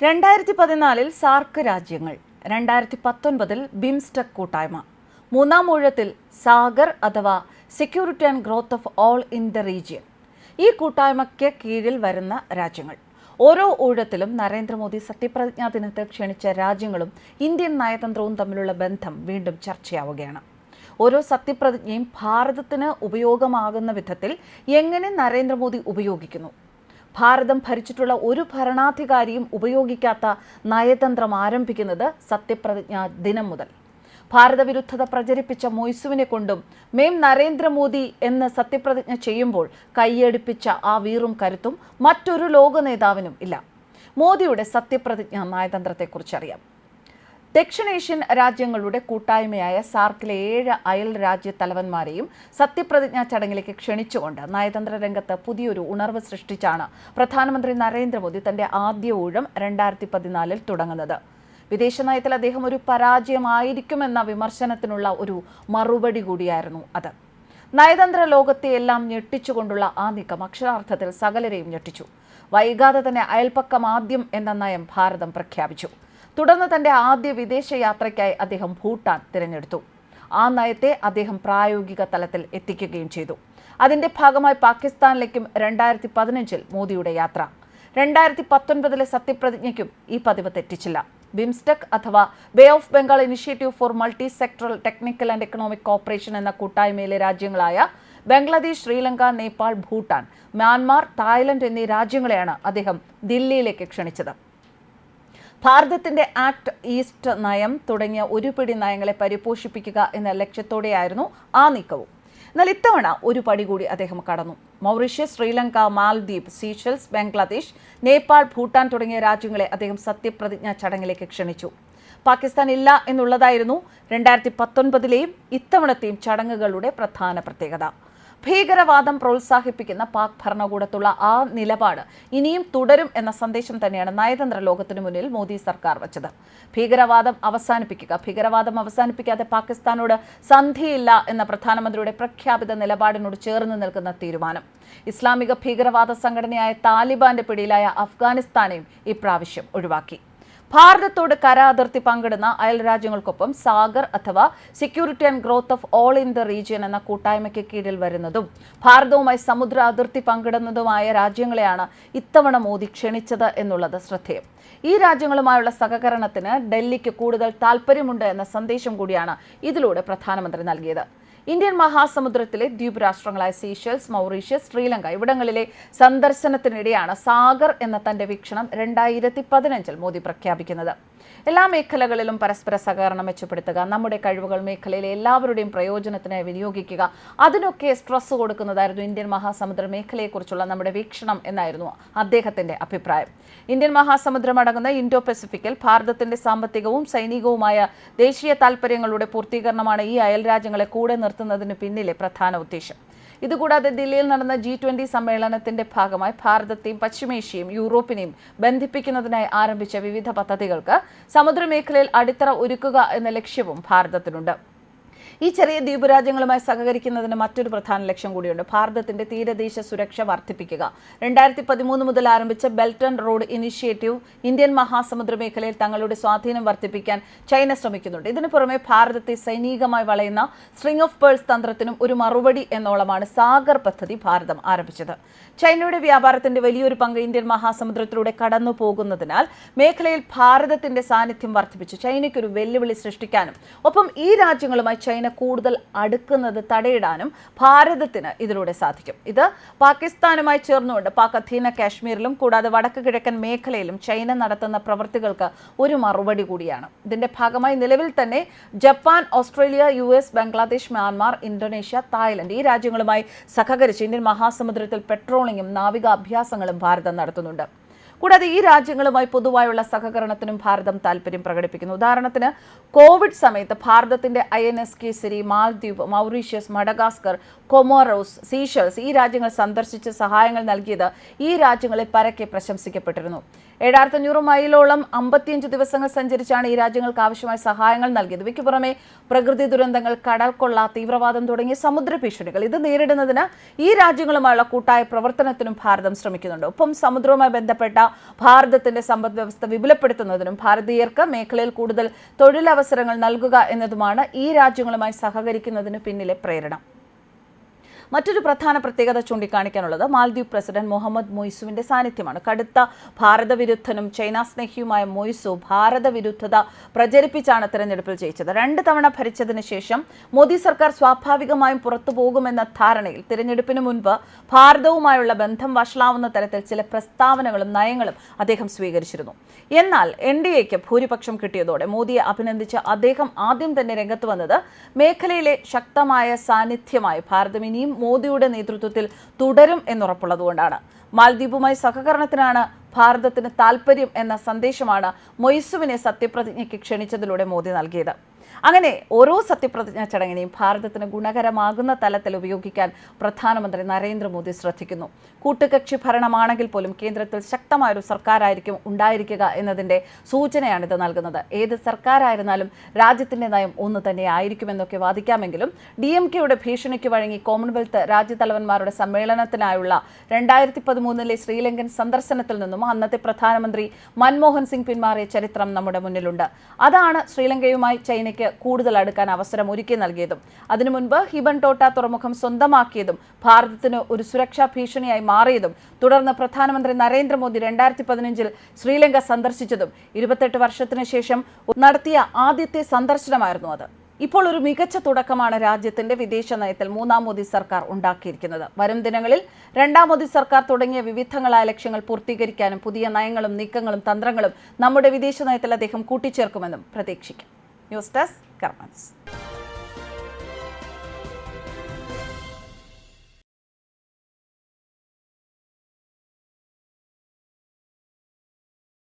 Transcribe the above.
രണ്ടായിരത്തി പതിനാലിൽ സാർക്ക് രാജ്യങ്ങൾ രണ്ടായിരത്തി പത്തൊൻപതിൽ ബിംസ്റ്റെക് കൂട്ടായ്മ മൂന്നാം ഊഴത്തിൽ സാഗർ അഥവാ security and growth of all in the region. ഈ കൂട്ടായ്മയ്ക്ക് കീഴിൽ വരുന്ന രാജ്യങ്ങൾ. ഓരോ ഊഴത്തിലും നരേന്ദ്രമോദി സത്യപ്രതിജ്ഞാ ദിനത്തിൽ ക്ഷണിച്ച രാജ്യങ്ങളും ഇന്ത്യൻ നയതന്ത്രവും തമ്മിലുള്ള ബന്ധം വീണ്ടും ചർച്ചയാവുകയാണ്. ഓരോ സത്യപ്രതിജ്ഞയും ഭാരതത്തിന് ഉപയോഗമാകുന്ന വിധത്തിൽ എങ്ങനെ നരേന്ദ്രമോദി ഉപയോഗിക്കുന്നു? ഭാരതം ഭരിച്ചിട്ടുള്ള ഒരു ഭരണാധികാരിയും ഉപയോഗിക്കാത്ത നയതന്ത്രം ആരംഭിക്കുന്നത് സത്യപ്രതിജ്ഞാ ദിനം മുതൽ. ഭാരതവിരുദ്ധത പ്രചരിപ്പിച്ച മൊയ്സുവിനെ കൊണ്ടും മേം നരേന്ദ്രമോദി എന്ന് സത്യപ്രതിജ്ഞ ചെയ്യുമ്പോൾ കൈയടിപ്പിച്ച ആ വീറും കരുത്തും മറ്റൊരു ലോക നേതാവിനും ഇല്ല. മോദിയുടെ സത്യപ്രതിജ്ഞ നയതന്ത്രത്തെക്കുറിച്ചറിയാം. ദക്ഷിണേഷ്യൻ രാജ്യങ്ങളുടെ കൂട്ടായ്മയായ സാർക്കിലെ ഏഴ് അയൽ രാജ്യ തലവന്മാരെയും സത്യപ്രതിജ്ഞാ ചടങ്ങിലേക്ക് ക്ഷണിച്ചുകൊണ്ട് നയതന്ത്ര രംഗത്ത് പുതിയൊരു ഉണർവ് സൃഷ്ടിച്ചാണ് പ്രധാനമന്ത്രി നരേന്ദ്രമോദി തന്റെ ആദ്യ ഊഴം രണ്ടായിരത്തി പതിനാലിൽ തുടങ്ങുന്നത്. വിദേശ നയത്തിൽ അദ്ദേഹം ഒരു പരാജയമായിരിക്കുമെന്ന വിമർശനത്തിനുള്ള ഒരു മറുപടി കൂടിയായിരുന്നു അത്. നയതന്ത്ര ലോകത്തെ എല്ലാം ഞെട്ടിച്ചുകൊണ്ടുള്ള ആ നീക്കം അക്ഷരാർത്ഥത്തിൽ സകലരെയും ഞെട്ടിച്ചു. വൈകാതെ തന്നെ അയൽപ്പക്കം ആദ്യം എന്ന നയം ഭാരതം പ്രഖ്യാപിച്ചു. തുടർന്ന് തന്റെ ആദ്യ വിദേശ യാത്രയ്ക്കായി അദ്ദേഹം ഭൂട്ടാൻ തിരഞ്ഞെടുത്തു. ആ നയത്തെ അദ്ദേഹം പ്രായോഗിക തലത്തിൽ എത്തിക്കുകയും ചെയ്തു. അതിന്റെ ഭാഗമായി പാകിസ്ഥാനിലേക്കും രണ്ടായിരത്തി പതിനഞ്ചിൽ മോദിയുടെ യാത്ര. രണ്ടായിരത്തി പത്തൊൻപതിലെ സത്യപ്രതിജ്ഞയ്ക്കും ഈ പതിവ് തെറ്റിച്ചില്ല. ബിംസ്റ്റെക് അഥവാ bay of Bengal initiative for multi sectoral technical and economic cooperation എന്ന കൂട്ടായ്മയിലെ രാജ്യങ്ങളായ ബംഗ്ലാദേശ് ശ്രീലങ്ക നേപ്പാൾ ഭൂട്ടാൻ മ്യാൻമാർ തായ്ലൻഡ് എന്നീ രാജ്യങ്ങളെയാണ് അദ്ദേഹം ദില്ലിയിലേക്ക് ക്ഷണിച്ചത്. ഭാരതത്തിന്റെ ആക്ട് ഈസ്റ്റ് നയം തുടങ്ങിയ ഒരു പിടി നയങ്ങളെ പരിപോഷിപ്പിക്കുക എന്ന ലക്ഷ്യത്തോടെയായിരുന്നു ആ നീക്കവും. എന്നാൽ ഇത്തവണ ഒരു പടി കൂടി അദ്ദേഹം കടന്നു. മൗറീഷ്യസ് ശ്രീലങ്ക മാൽദ്വീപ് സീഷൽസ് ബംഗ്ലാദേശ് നേപ്പാൾ ഭൂട്ടാൻ തുടങ്ങിയ രാജ്യങ്ങളെ അദ്ദേഹം സത്യപ്രതിജ്ഞാ ചടങ്ങിലേക്ക് ക്ഷണിച്ചു. പാകിസ്ഥാൻ ഇല്ല എന്നുള്ളതായിരുന്നു രണ്ടായിരത്തി പത്തൊൻപതിലെയും ഇത്തവണത്തെയും ചടങ്ങുകളുടെ പ്രധാന പ്രത്യേകത. ഭീകരവാദം പ്രോത്സാഹിപ്പിക്കുന്ന പാക് ഭരണകൂടത്തുള്ള ആ നിലപാട് ഇനിയും തുടരും എന്ന സന്ദേശം തന്നെയാണ് നയതന്ത്ര ലോകത്തിനു മുന്നിൽ മോദി സർക്കാർ വച്ചത്. ഭീകരവാദം അവസാനിപ്പിക്കുക ഭീകരവാദം അവസാനിപ്പിക്കാതെ പാകിസ്ഥാനോട് സന്ധിയില്ല എന്ന പ്രധാനമന്ത്രിയുടെ പ്രഖ്യാപിത നിലപാടിനോട് ചേർന്ന് നിൽക്കുന്ന തീരുമാനം. ഇസ്ലാമിക ഭീകരവാദ സംഘടനയായ താലിബാന്റെ പിടിയിലായ അഫ്ഗാനിസ്ഥാനെയും ഇപ്രാവശ്യം ഒഴിവാക്കി. ഭാരതത്തോട് കര അതിർത്തി പങ്കിടുന്ന അയൽ രാജ്യങ്ങൾക്കൊപ്പം സാഗർ അഥവാ security and growth of all in the region എന്ന കൂട്ടായ്മയ്ക്ക് കീഴിൽ വരുന്നതും ഭാരതവുമായി സമുദ്ര അതിർത്തി പങ്കിടുന്നതുമായ രാജ്യങ്ങളെയാണ് ഇത്തവണ മോദി ക്ഷണിച്ചത് എന്നുള്ളത് ശ്രദ്ധേയം. ഈ രാജ്യങ്ങളുമായുള്ള സഹകരണത്തിന് ഡൽഹിക്ക് കൂടുതൽ താൽപ്പര്യമുണ്ട് എന്ന സന്ദേശം കൂടിയാണ് ഇതിലൂടെ പ്രധാനമന്ത്രി നൽകിയത്. ഇന്ത്യൻ മഹാസമുദ്രത്തിലെ ദ്വീപ് രാഷ്ട്രങ്ങളായ സീഷൽസ് മൗറീഷ്യസ് ശ്രീലങ്ക ഇവിടങ്ങളിലെ സന്ദർശനത്തിനിടെയാണ് സാഗർ എന്ന തന്റെ വീക്ഷണം രണ്ടായിരത്തി പതിനഞ്ചിൽ മോദി പ്രഖ്യാപിക്കുന്നത്. എല്ലാ മേഖലകളിലും പരസ്പര സഹകരണം മെച്ചപ്പെടുത്തുക നമ്മുടെ കഴിവുകൾ മേഖലയിലെ എല്ലാവരുടെയും പ്രയോജനത്തിനായി വിനിയോഗിക്കുക. അതിനൊക്കെ സ്ട്രെസ് കൊടുക്കുന്നതായിരുന്നു ഇന്ത്യൻ മഹാസമുദ്ര മേഖലയെക്കുറിച്ചുള്ള നമ്മുടെ വീക്ഷണം എന്നായിരുന്നു അദ്ദേഹത്തിന്റെ അഭിപ്രായം. ഇന്ത്യൻ മഹാസമുദ്രം അടങ്ങുന്ന ഇൻഡോ പസഫിക്കിൽ ഭാരതത്തിന്റെ സാമ്പത്തികവും സൈനികവുമായ ദേശീയ താൽപ്പര്യങ്ങളുടെ പൂർത്തീകരണമാണ് ഈ അയൽ രാജ്യങ്ങളെ കൂടെ നിർത്തുന്നതിന് പിന്നിലെ പ്രധാന ഉദ്ദേശം ഇതുകൂടാതെ ദില്ലിയിൽ നടന്ന ജി ട്വന്റി സമ്മേളനത്തിന്റെ ഭാഗമായി ഭാരതത്തെയും പശ്ചിമേഷ്യയും യൂറോപ്പിനെയും ബന്ധിപ്പിക്കുന്നതിനായി ആരംഭിച്ച വിവിധ പദ്ധതികൾക്ക് സമുദ്രമേഖലയിൽ അടിത്തറ ഒരുക്കുക എന്ന ലക്ഷ്യവും ഭാരതത്തിനുണ്ട്. ഈ ചെറിയ ദ്വീപ് രാജ്യങ്ങളുമായി സഹകരിക്കുന്നതിന് മറ്റൊരു പ്രധാന ലക്ഷ്യം കൂടിയുണ്ട്. ഭാരതത്തിന്റെ തീരദേശ സുരക്ഷ വർദ്ധിപ്പിക്കുക. രണ്ടായിരത്തി പതിമൂന്ന് മുതൽ ആരംഭിച്ച belt and road initiative Indian മഹാസമുദ്ര മേഖലയിൽ തങ്ങളുടെ സ്വാധീനം വർദ്ധിപ്പിക്കാൻ ചൈന ശ്രമിക്കുന്നുണ്ട്. ഇതിനു പുറമെ ഭാരതത്തെ സൈനികമായി വളയുന്ന സ്ട്രിംഗ് ഓഫ് പേഴ്സ് തന്ത്രത്തിനും ഒരു മറുപടി എന്നോളമാണ് സാഗർ പദ്ധതി ഭാരതം ആരംഭിച്ചത്. ചൈനയുടെ വ്യാപാരത്തിന്റെ വലിയൊരു പങ്ക് ഇന്ത്യൻ മഹാസമുദ്രത്തിലൂടെ കടന്നു പോകുന്നതിനാൽ മേഖലയിൽ ഭാരതത്തിന്റെ സാന്നിധ്യം വർദ്ധിപ്പിച്ചു. ചൈനയ്ക്കൊരു വെല്ലുവിളി സൃഷ്ടിക്കാനും ഒപ്പം ഈ രാജ്യങ്ങളുമായി ചൈന കൂടുതൽ അടുക്കുന്നത് തടയിടാനും ഭാരതത്തിന് ഇതിലൂടെ സാധിക്കും. ഇത് പാകിസ്ഥാനുമായി ചേർന്നുകൊണ്ട് പാക് അധീന കാശ്മീരിലും കൂടാതെ വടക്ക് കിഴക്കൻ മേഖലയിലും ചൈന നടത്തുന്ന പ്രവൃത്തികൾക്ക് ഒരു മറുപടി കൂടിയാണ്. ഇതിന്റെ ഭാഗമായി നിലവിൽ തന്നെ Japan Australia U S Bangladesh Myanmar Indonesia Thailand ഈ രാജ്യങ്ങളുമായി സഹകരിച്ച് ഇന്ത്യൻ മഹാസമുദ്രത്തിൽ പെട്രോളിങ്ങും നാവിക അഭ്യാസങ്ങളും ഭാരതം നടത്തുന്നുണ്ട്. കൂടാതെ ഈ രാജ്യങ്ങളുമായി പൊതുവായുള്ള സഹകരണത്തിനും ഭാരതം താല്പര്യം പ്രകടിപ്പിക്കുന്നു. ഉദാഹരണത്തിന് കോവിഡ് സമയത്ത് ഭാരതത്തിന്റെ I N S Kesari Maldives Mauritius Madagascar Comoros Seychelles ഈ രാജ്യങ്ങൾ സന്ദർശിച്ച് സഹായങ്ങൾ നൽകിയത് ഈ രാജ്യങ്ങളെ പരക്കെ പ്രശംസിക്കപ്പെട്ടിരുന്നു. ഏഴായിരത്തി അഞ്ഞൂറ് മൈലോളം അമ്പത്തിയഞ്ച് ദിവസങ്ങൾ സഞ്ചരിച്ചാണ് ഈ രാജ്യങ്ങൾക്ക് ആവശ്യമായ സഹായങ്ങൾ നൽകിയത്. ഇവയ്ക്ക് പുറമെ പ്രകൃതി ദുരന്തങ്ങൾ കടൽക്കൊള്ള തീവ്രവാദം തുടങ്ങിയ സമുദ്ര ഭീഷണികൾ ഇത് നേരിടുന്നതിന് ഈ രാജ്യങ്ങളുമായുള്ള കൂട്ടായ പ്രവർത്തനത്തിനും ഭാരതം ശ്രമിക്കുന്നുണ്ട്. ഒപ്പം സമുദ്രവുമായി ബന്ധപ്പെട്ട ഭാരതത്തിന്റെ സമ്പദ് വ്യവസ്ഥ വിപുലപ്പെടുത്തുന്നതിനും ഭാരതീയർക്ക് മേഖലയിൽ കൂടുതൽ തൊഴിലവസരങ്ങൾ നൽകുക എന്നതുമാണ് ഈ രാജ്യങ്ങളുമായി സഹകരിക്കുന്നതിന് പിന്നിലെ പ്രേരണ. മറ്റൊരു പ്രധാന പ്രത്യേകത ചൂണ്ടിക്കാണിക്കാനുള്ളത് മാൽദ്വീപ് പ്രസിഡന്റ് മുഹമ്മദ് മൊയ്സുവിന്റെ സാന്നിധ്യമാണ്. കടുത്ത ഭാരതവിരുദ്ധനും ചൈന സ്നേഹിയുമായ മൊയ്സു ഭാരതവിരുദ്ധത പ്രചരിപ്പിച്ചാണ് തെരഞ്ഞെടുപ്പിൽ ജയിച്ചത്. രണ്ട് തവണ ഭരിച്ചതിന് ശേഷം മോദി സർക്കാർ സ്വാഭാവികമായും പുറത്തു പോകുമെന്ന ധാരണയിൽ തിരഞ്ഞെടുപ്പിന് മുൻപ് ഭാരതവുമായുള്ള ബന്ധം വഷളാവുന്ന തരത്തിൽ ചില പ്രസ്താവനകളും നയങ്ങളും അദ്ദേഹം സ്വീകരിച്ചിരുന്നു. എന്നാൽ എൻ ഡി എക്ക് ഭൂരിപക്ഷം കിട്ടിയതോടെ മോദിയെ അഭിനന്ദിച്ച് അദ്ദേഹം ആദ്യം തന്നെ രംഗത്ത് വന്നത് മേഖലയിലെ ശക്തമായ സാന്നിധ്യമായി ഭാരതം ഇനിയും മോദിയുടെ നേതൃത്വത്തിൽ തുടരും എന്നുറപ്പുള്ളതുകൊണ്ടാണ്. മാലദ്വീപുമായി സഹകരണത്തിനാണ് ഭാരതത്തിന് താൽപ്പര്യം എന്ന സന്ദേശമാണ് മൊയ്സുവിനെ സത്യപ്രതിജ്ഞയ്ക്ക് ക്ഷണിച്ചതിലൂടെ മോദി നൽകിയത്. അങ്ങനെ ഓരോ സത്യപ്രതിജ്ഞാ ചടങ്ങിനെയും ഭാരതത്തിന് ഗുണകരമാകുന്ന തലത്തിൽ ഉപയോഗിക്കാൻ പ്രധാനമന്ത്രി നരേന്ദ്രമോദി ശ്രദ്ധിക്കുന്നു. കൂട്ടുകക്ഷി ഭരണമാണെങ്കിൽ പോലും കേന്ദ്രത്തിൽ ശക്തമായ ഒരു സർക്കാരായിരിക്കും ഉണ്ടായിരിക്കുക എന്നതിന്റെ സൂചനയാണിത് നൽകുന്നത്. ഏത് സർക്കാരായിരുന്നാലും രാജ്യത്തിന്റെ നയം ഒന്ന് തന്നെ ആയിരിക്കുമെന്നൊക്കെ വാദിക്കാമെങ്കിലും ഡി എം കെയുടെ ഭീഷണിക്ക് വഴങ്ങി കോമൺവെൽത്ത് രാജ്യതലവന്മാരുടെ സമ്മേളനത്തിനായുള്ള രണ്ടായിരത്തി പതിമൂന്നിലെ ശ്രീലങ്കൻ സന്ദർശനത്തിൽ നിന്നും അന്നത്തെ പ്രധാനമന്ത്രി മൻമോഹൻ സിംഗ് പിന്മാറിയ ചരിത്രം നമ്മുടെ മുന്നിലുണ്ട്. അതാണ് ശ്രീലങ്കയുമായി ചൈനയ്ക്ക് കൂടുതൽ അടുക്കാൻ അവസരം ഒരുക്കി നൽകിയതും. അതിനു മുൻപ് ഹിബൻ ടോട്ട തുറമുഖം സ്വന്തമാക്കിയതും ഭാരതത്തിന് ഒരു സുരക്ഷാ ഭീഷണിയായി മാറിയതും തുടർന്ന് പ്രധാനമന്ത്രി നരേന്ദ്രമോദി രണ്ടായിരത്തി പതിനഞ്ചിൽ ശ്രീലങ്ക സന്ദർശിച്ചതും ഇരുപത്തെട്ട് വർഷത്തിന് ശേഷം നടത്തിയ ആദ്യത്തെ സന്ദർശനമായിരുന്നു അത്. ഇപ്പോൾ ഒരു മികച്ച തുടക്കമാണ് രാജ്യത്തിന്റെ വിദേശ നയത്തിൽ മൂന്നാം മോദി സർക്കാർ ഉണ്ടാക്കിയിരിക്കുന്നത്. വരും ദിനങ്ങളിൽ രണ്ടാം മോദി സർക്കാർ തുടങ്ങിയ വിവിധങ്ങളായ ലക്ഷ്യങ്ങൾ പൂർത്തീകരിക്കാനും പുതിയ നയങ്ങളും നീക്കങ്ങളും തന്ത്രങ്ങളും നമ്മുടെ വിദേശ നയത്തിൽ അദ്ദേഹം കൂട്ടിച്ചേർക്കുമെന്നും പ്രതീക്ഷിക്കാം. News desk കർമ്മൻസ്